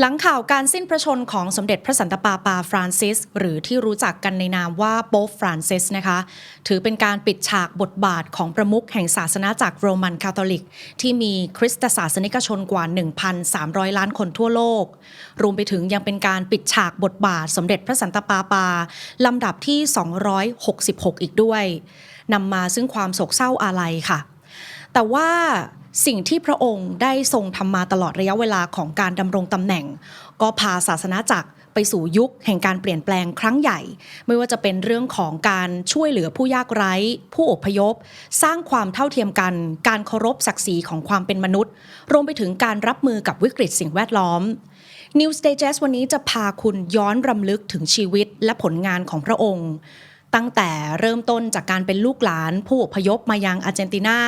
หลังข่าวการสิ้นพระชนของสมเด็จพระสันตะปาปาฟรานซิส หรือที่รู้จักกันในนามว่าโป๊ปฟรานซิสนะคะ ถือเป็นการปิดฉากบทบาทของประมุขแห่งศาสนาจากรโรมันคาทอลิก ที่มีคริสตศาสนิกชนกว่า 1,300 ล้านคนทั่วโลก รวมไปถึงยังเป็นการปิดฉากบทบาทสมเด็จพระสันตะปาปา ลำดับที่ 266 อีกด้วยนำมาซึ่งความโศกเศร้าอาลัยค่ะ แต่ว่า สิ่งที่พระองค์ได้ทรงทำมาตลอดระยะเวลาของการดำรงตำแหน่ง ก็พาศาสนาจักรไปสู่ยุคแห่งการเปลี่ยนแปลงครั้งใหญ่ ไม่ว่าจะเป็นเรื่องของการช่วยเหลือผู้ยากไร้ ผู้อพยพ สร้างความเท่าเทียมกัน การเคารพศักดิ์ศรีของความเป็นมนุษย์ รวมไปถึงการรับมือกับวิกฤตสิ่งแวดล้อม New Stages วันนี้จะพาคุณย้อนรำลึกถึงชีวิตและผลงานของพระองค์ ตั้งแต่เริ่มต้นจากการเป็นลูกหลาน ผู้อพยพมายังอาร์เจนตินา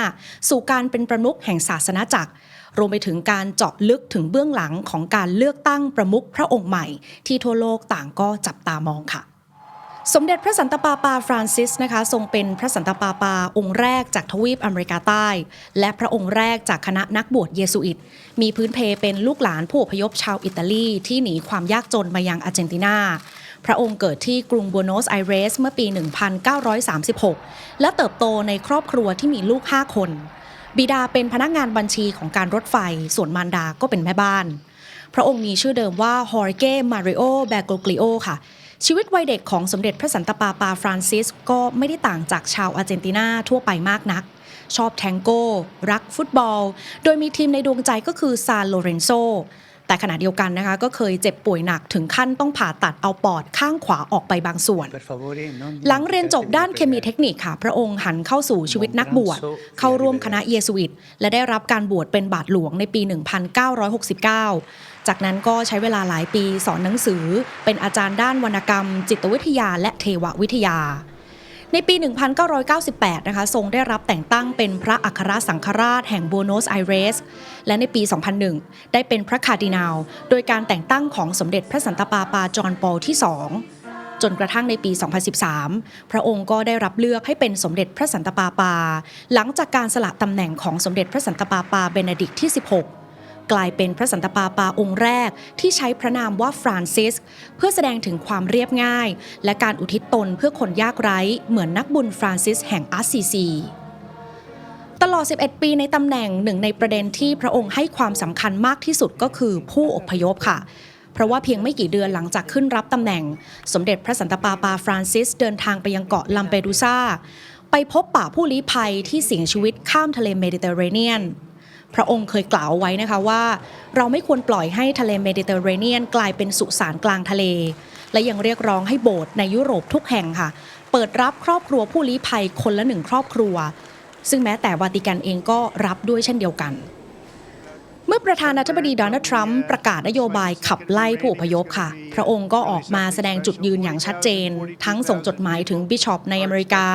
สู่การเป็นประมุขแห่งศาสนาจักร รวมไปถึงการเจาะลึกถึงเบื้องหลังของการเลือกตั้งประมุขพระองค์ใหม่ ที่ทั่วโลกต่างก็จับตามองค่ะสมเด็จพระสันตะปาปาฟรานซิสนะคะทรงเป็นพระสันตะปาปาองค์แรกจากทวีปอเมริกาใต้ และพระองค์แรกจากคณะนักบวชเยสุอิต มีพื้นเพเป็นลูกหลานผู้อพยพชาวอิตาลีที่หนีความยากจนมายังอาร์เจนตินา พระองค์เกิดที่กรุงบัวโนสไอเรสเมื่อปี 1936 และเติบโตในครอบครัวที่มีลูก 5 คน บิดาเป็นพนักงานบัญชีของการรถไฟ ส่วนมารดาก็เป็นแม่บ้าน พระองค์มีชื่อเดิมว่าฮอร์เกมาริโอแบโกกลิโอค่ะ ชีวิตวัยเด็กของสมเด็จพระสันตะปาปาฟรานซิสก็ไม่ได้ต่างจากชาวอาร์เจนตินาทั่วไปมากนักชอบแทงโก้ รักฟุตบอล โดยมีทีมในดวงใจก็คือซานโลเรนโซ แต่ขณะเดียวกันนะคะก็เคยเจ็บป่วยหนักถึงขั้นต้องผ่าตัดเอาปอดข้างขวาออกไปบางส่วน หลังเรียนจบด้านเคมีเทคนิคค่ะ พระองค์หันเข้าสู่ชีวิตนักบวช เข้าร่วมคณะเยสุอิตและได้รับการบวชเป็นบาทหลวงในปี 1969 จากนั้นก็ใช้เวลาหลายปีสอนหนังสือ เป็นอาจารย์ด้านวรรณกรรม จิตวิทยาและเทววิทยา ในปี 1998 นะคะ ทรงได้รับแต่งตั้งเป็นพระอัครสังฆราชแห่งบัวโนสไอเรส และในปี 2001 ได้เป็นพระคาร์ดินาล โดยการแต่งตั้งของสมเด็จพระสันตะปาปาจอห์นปอลที่ 2 จนกระทั่งในปี 2013 พระองค์ก็ได้รับเลือกให้เป็นสมเด็จพระสันตะปาปา หลังจากการสละตำแหน่งของสมเด็จพระสันตะปาปาเบเนดิกที่ 16 กลายเป็นพระสันตะปาปาองค์แรกที่ใช้พระนามว่าฟรานซิส เพื่อแสดงถึงความเรียบง่าย และการอุทิศตนเพื่อคนยากไร้เหมือนนักบุญฟรานซิสแห่งอาร์ซีซีตลอด 11 ปีในตำแหน่งหนึ่งในประเด็นที่พระองค์ให้ความสำคัญมากที่สุดก็คือผู้อพยพค่ะ เพราะว่าเพียงไม่กี่เดือนหลังจากขึ้นรับตำแหน่ง สมเด็จพระสันตะปาปาฟรานซิสเดินทางไปยังเกาะลัมเปดูซาไปพบป่าผู้ลี้ภัยที่เสียชีวิตข้ามทะเลเมดิเตอร์เรเนียน พระองค์เคยกล่าวไว้นะคะว่า เราไม่ควรปล่อยให้ทะเลเมดิเตอร์เรเนียนกลายเป็นสุสานกลางทะเล และยังเรียกร้องให้โบสถ์ในยุโรปทุกแห่งค่ะ เปิดรับครอบครัวผู้ลี้ภัยคนละหนึ่งครอบครัว ซึ่งแม้แต่วาติกันเองก็รับด้วยเช่นเดียวกัน เมื่อประธานาธิบดีโดนัลด์ทรัมป์ประกาศนโยบายขับไล่ผู้อพยพค่ะ พระองค์ก็ออกมาแสดงจุดยืนอย่างชัดเจน ทั้งส่งจดหมายถึงบิชอปในอเมริกา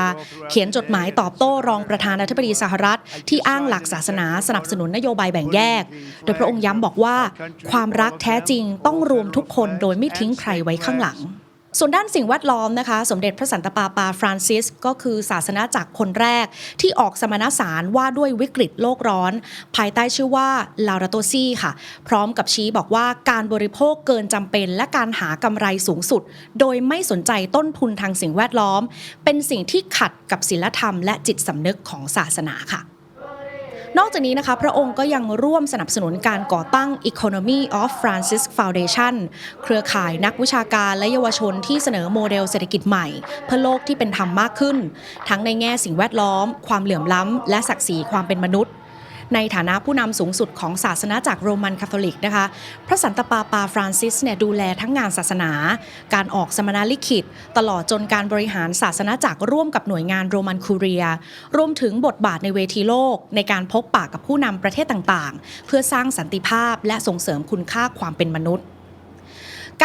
เขียนจดหมายตอบโต้รองประธานาธิบดีสหรัฐ ที่อ้างหลักศาสนาสนับสนุนนโยบายแบ่งแยก โดยพระองค์ย้ำบอกว่า ความรักแท้จริงต้องรวมทุกคนโดยไม่ทิ้งใครไว้ข้างหลัง ส่วนด้านสิ่งแวดล้อมนะคะ สมเด็จพระสันตะปาปาฟรานซิส ก็คือศาสนาจักรคนแรก ที่ออกสมณสารว่าด้วยวิกฤตโลกร้อน ภายใต้ชื่อว่าลาราโตซีค่ะ พร้อมกับชี้บอกว่าการบริโภคเกินจำเป็น และการหากำไรสูงสุด โดยไม่สนใจต้นทุนทางสิ่งแวดล้อม เป็นสิ่งที่ขัดกับศีลธรรมและจิตสำนึกของศาสนาค่ะ นอกจากนี้นะคะพระองค์ก็ยังร่วมสนับสนุนการก่อตั้ง Economy of Francis Foundation เครือข่ายนักวิชาการและเยาวชนที่เสนอโมเดลเศรษฐกิจใหม่ เพื่อโลกที่เป็นธรรมมากขึ้น ทั้งในแง่สิ่งแวดล้อม ความเหลื่อมล้ำ และศักดิ์ศรีความเป็นมนุษย์ ในฐานะผู้นำสูงสุดของศาสนาจากรโรมันคาทอลิกนะคะ พระสันตะปาปาฟรานซิสเนี่ยดูแลทั้งงานศาสนา การออกสมณลิขิต ตลอดจนการบริหารศาสนาจักรร่วมกับหน่วยงานโรมันคูเรีย รวมถึงบทบาทในเวทีโลก ในการพบปะกับผู้นำประเทศต่างๆ เพื่อสร้างสันติภาพและส่งเสริมคุณค่าความเป็นมนุษย์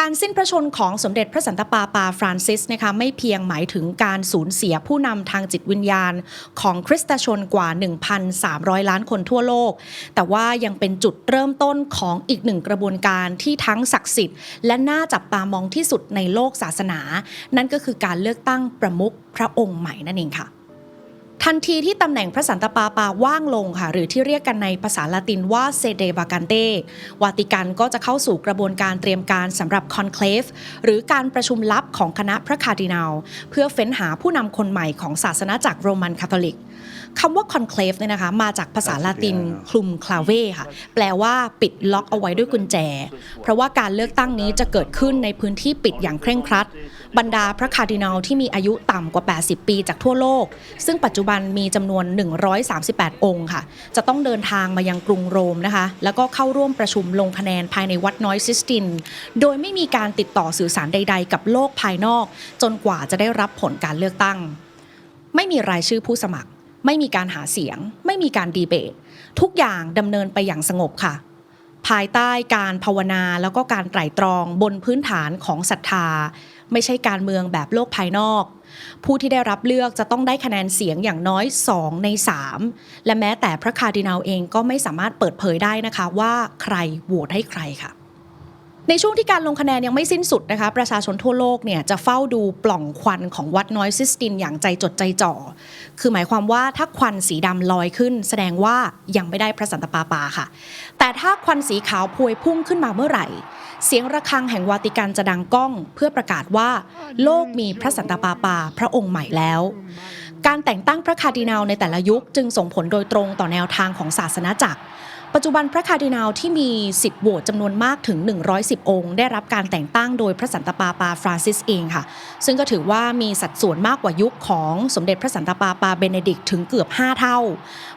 การสิ้นพระชนของสมเด็จพระสันตะปาปาฟรานซิสนะคะไม่เพียงหมายถึงการสูญเสียผู้นำทางจิตวิญญาณ ของคริสตชนกว่า 1,300 ล้านคนทั่วโลก แต่ว่ายังเป็นจุดเริ่มต้นของอีกหนึ่งกระบวนการที่ทั้งศักดิ์สิทธิ์และน่าจับตามองที่สุดในโลกศาสนา นั่นก็คือการเลือกตั้งประมุขพระองค์ใหม่นั่นเองค่ะ ทันทีที่ตำแหน่งพระสันตะปาปาว่างลงค่ะ หรือที่เรียกกันในภาษาละตินว่าเซเดวากันเตวาติกันก็จะเข้าสู่กระบวนการเตรียมการสำหรับคอนเคลฟหรือการประชุมลับของคณะพระคาร์ดินาล เพื่อเฟ้นหาผู้นำคนใหม่ของศาสนาจักรโรมันคาทอลิก คำว่าคอนเคลฟเนี่ยนะคะมาจากภาษาละตินคลุมคลาเว่ค่ะ แปลว่าปิดล็อกเอาไว้ด้วยกุญแจ เพราะว่าการเลือกตั้งนี้จะเกิดขึ้นในพื้นที่ปิดอย่างเคร่งครัด บรรดาพระคาร์ดินัลที่มีอายุต่ำกว่า 80 ปีจากทั่วโลก ซึ่งปัจจุบันมีจำนวน 138 องค์ค่ะ จะต้องเดินทางมายังกรุงโรมนะคะ แล้วก็เข้าร่วมประชุมลงคะแนนภายในวัดน้อยซิสติน โดยไม่มีการติดต่อสื่อสารใด ๆ กับโลกภายนอก จนกว่าจะได้รับผลการเลือกตั้ง ไม่มีรายชื่อผู้สมัคร ไม่มีการหาเสียง ไม่มีการดีเบต ทุกอย่างดำเนินไปอย่างสงบค่ะ ภายใต้การภาวนาแล้วก็การไตร่ตรองบนพื้นฐานของศรัทธา ไม่ใช่การเมืองแบบโลกภายนอก ผู้ที่ได้รับเลือกจะต้องได้คะแนนเสียงอย่างน้อย 2 ใน 3 และแม้แต่พระคาร์ดินัลเองก็ไม่สามารถเปิดเผยได้นะคะว่าใครโหวตให้ใครค่ะ ในช่วงที่การลงคะแนนยังไม่สิ้นสุดนะคะ ประชาชนทั่วโลกเนี่ยจะเฝ้าดูปล่องควันของวัดน้อยซิสตินอย่างใจจดใจจ่อ คือหมายความว่าถ้าควันสีดำลอยขึ้น แสดงว่ายังไม่ได้พระสันตะปาปาค่ะ แต่ถ้าควันสีขาวพวยพุ่งขึ้นมาเมื่อไหร่ เสียงระฆังแห่งวาติกันจะดังก้อง เพื่อประกาศว่าโลกมีพระสันตะปาปาพระองค์ใหม่แล้วการแต่งตั้งพระคาร์ดินัลในแต่ละยุคจึงส่งผลโดยตรงต่อแนวทางของศาสนาจักร ปัจจุบันพระคาร์ดินัลที่มีสิทธิ์โหวตจำนวนมากถึง 110 องค์ ได้รับการแต่งตั้งโดยพระสันตะปาปาฟรานซิสเองค่ะ ซึ่งก็ถือว่ามีสัดส่วนมากกว่ายุคของสมเด็จพระสันตะปาปาเบเนดิกถึงเกือบ 5 เท่า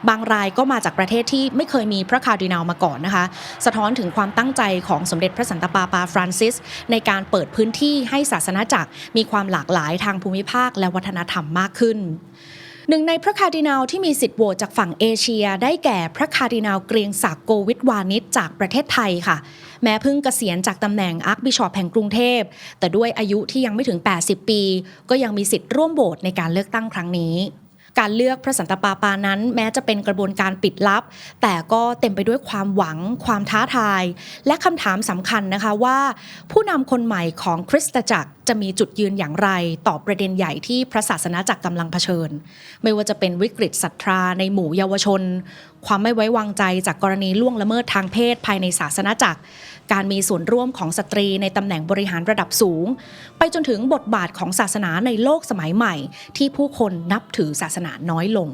บางรายก็มาจากประเทศที่ไม่เคยมีพระคาร์ดินัลมาก่อนนะคะ สะท้อนถึงความตั้งใจของสมเด็จพระสันตะปาปาฟรานซิส ในการเปิดพื้นที่ให้ศาสนาจักรมีความหลากหลายทางภูมิภาคและวัฒนธรรมมากขึ้น หนึ่งในพระคาร์ดินัลที่มีสิทธิ์โหวตจากฝั่งเอเชีย ได้แก่พระคาร์ดินัลเกรียงศักดิ์โกวิทวานิชจากประเทศไทยค่ะ แม้เพิ่งเกษียณจากตำแหน่งอาร์คบิชอปแห่งกรุงเทพ แต่ด้วยอายุที่ยังไม่ถึง 80 ปี ก็ยังมีสิทธิ์ร่วมโหวตในการเลือกตั้งครั้งนี้การเลือกพระสันตะปาปานั้นแม้จะเป็นกระบวนการปิดลับ แต่ก็เต็มไปด้วยความหวัง ความท้าทาย และคำถามสำคัญนะคะว่า ผู้นำคนใหม่ของคริสตจักร จะมีจุดยืนอย่างไร ต่อประเด็นใหญ่ที่พระศาสนาจักรกำลังเผชิญ ไม่ว่าจะเป็นวิกฤตศรัทธาในหมู่เยาวชน ความไม่ไว้วางใจจากกรณีล่วงละเมิดทางเพศภายในศาสนาจักร การมีส่วนร่วมของสตรีในตำแหน่งบริหารระดับสูง ไปจนถึงบทบาทของศาสนาในโลกสมัยใหม่ ที่ผู้คนนับถือศาสนาน้อยลง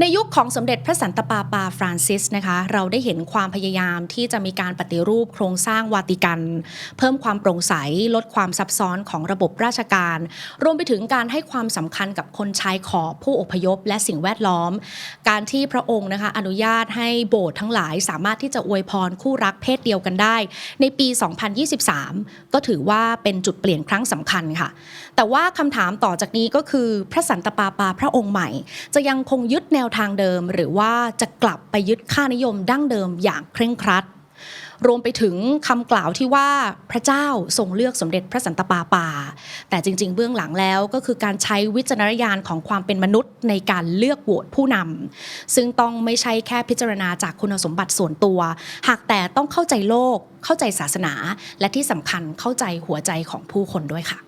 ในยุคของสมเด็จพระสันตะปาปาฟรานซิสนะคะเราได้เห็นความพยายามที่จะมีการปฏิรูปโครงสร้างวาติกัน เพิ่มความโปร่งใสลดความซับซ้อนของระบบราชการ รวมไปถึงการให้ความสำคัญกับคนชายขอบผู้อพยพ และสิ่งแวดล้อม การที่พระองค์นะคะอนุญาตให้โบสถ์ทั้งหลายสามารถที่จะอวยพรคู่รักเพศเดียวกันได้ ในปี 2023 ก็ถือว่าเป็นจุดเปลี่ยนครั้งสำคัญค่ะ แต่ว่าคำถามต่อจากนี้ก็คือพระสันตะปาปาพระองค์ใหม่ จะยังคงยึดแนววทางเดิม หรือว่าจะกลับไปยึดค่านิยมดั้งเดิมอย่างเคร่งครัด รวมไปถึงคำกล่าวที่ว่าพระเจ้าทรงเลือกสมเด็จพระสันตะปาปา แต่จริง ๆ เบื้องหลังแล้วก็คือการใช้วิจารณญาณของความเป็นมนุษย์ในการเลือกโหวตผู้นำซึ่งต้องไม่ใช่แค่พิจารณาจากคุณสมบัติส่วนตัว หากแต่ต้องเข้าใจโลก เข้าใจศาสนา และที่สำคัญเข้าใจหัวใจของผู้คนด้วยค่ะ